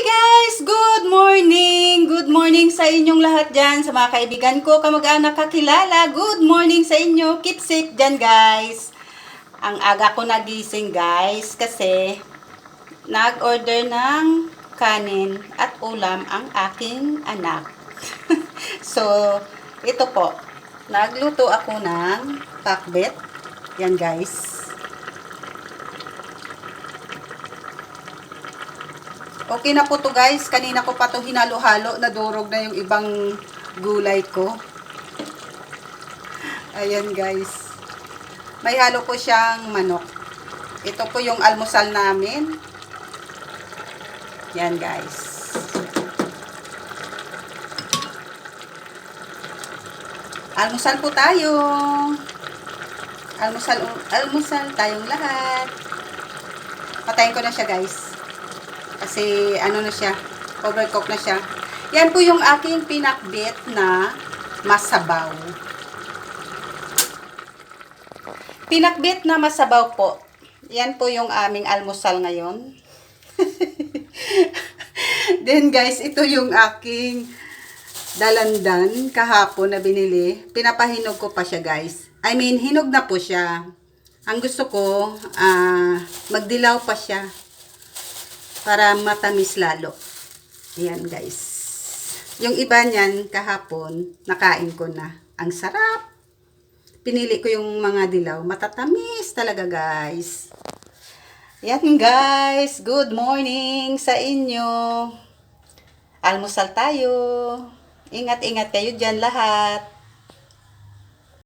guys! Good morning! Good morning sa inyong lahat dyan, sa mga kaibigan ko, kamag-anak kakilala. Good morning sa inyo. Keep safe dyan, guys. Ang aga ko nagising, guys, kasi nag-order ng kanin at ulam ang aking anak. so, ito po. Nagluto ako ng pakbet. Yan, guys. Okay na po to guys. Kanina ko pa to hinalo-halo. Nadurog na yung ibang gulay ko. Ayan guys. May halo po siyang manok. Ito po yung almusal namin. Yan guys. Almusal po tayo. Almusal, almusal tayong lahat. Patayin ko na siya guys. Kasi ano na siya, overcook na siya. Yan po yung aking pinakbit na masabaw. Pinakbit na masabaw po. Yan po yung aming almusal ngayon. Then guys, ito yung aking dalandan kahapon na binili. Pinapahinog ko pa siya guys. I mean, hinog na po siya. Ang gusto ko, ah, magdilaw pa siya para matamis lalo. Ayan guys. Yung iba niyan kahapon, nakain ko na. Ang sarap. Pinili ko yung mga dilaw. Matatamis talaga guys. Yan guys. Good morning sa inyo. Almusal tayo. Ingat-ingat kayo dyan lahat.